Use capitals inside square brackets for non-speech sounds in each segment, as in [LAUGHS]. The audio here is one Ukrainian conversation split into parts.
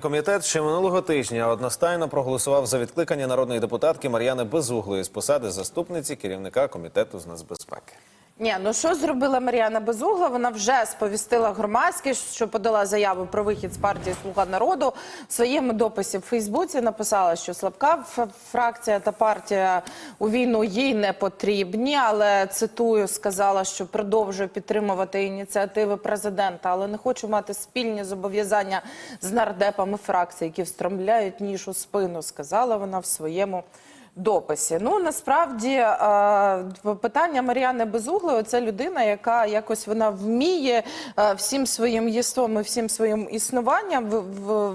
Комітет ще минулого тижня одностайно проголосував за відкликання народної депутатки Мар'яни Безуглої з посади заступниці керівника комітету з нацбезпеки. Ні, ну що зробила Мар'яна Безугла? Вона вже сповістила громадськість, що подала заяву про вихід з партії Слуга народу. В своєму дописі в Фейсбуці написала, що слабка фракція та партія у війну їй не потрібні. Але цитую, сказала, що продовжує підтримувати ініціативи президента, але не хочу мати спільні зобов'язання з нардепами фракції, які встромляють ніж у спину. Сказала вона в своєму дописі. Ну насправді е, питання Мар'яни Безуглої це людина, яка якось вона вміє е, всім своїм єством і всім своїм існуванням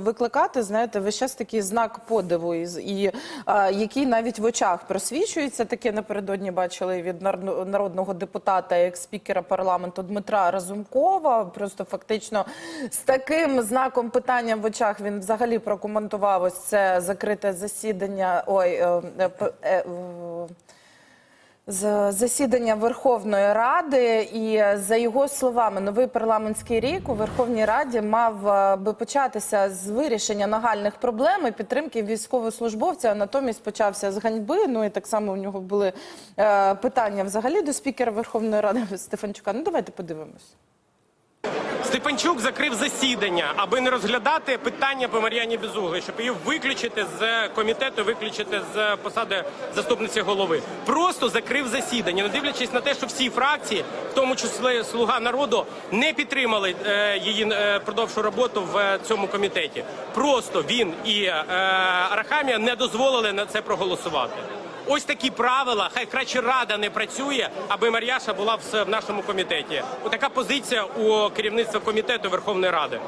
викликати, знаєте, весь час такий знак подиву, і, е, який навіть в очах просвічується. Таке напередодні бачили від нар- народного депутата, як спікера парламенту Дмитра Разумкова. Просто фактично з таким знаком питання в очах він взагалі прокоментував ось це закрите засідання. Ой, з засідання Верховної Ради, і за його словами, новий парламентський рік у Верховній Раді мав е, би початися з вирішення нагальних проблем і підтримки військовослужбовця. а Натомість почався з ганьби. Ну і так само у нього були е, питання взагалі до спікера Верховної Ради [LAUGHS] Стефанчука. Ну давайте подивимось. Степанчук закрив засідання, аби не розглядати питання по Мар'яні Безуглій, щоб її виключити з комітету, виключити з посади заступниці голови. Просто закрив засідання, не дивлячись на те, що всі фракції, в тому числі Слуга народу, не підтримали е, її е, продовжу роботу в е, цьому комітеті. Просто він і Арахамія не дозволили на це проголосувати. Ось такі правила. Хай краще рада не працює, аби Мар'яша була в, нашому комітеті. Отака позиція у керівництва комітету Верховної Ради.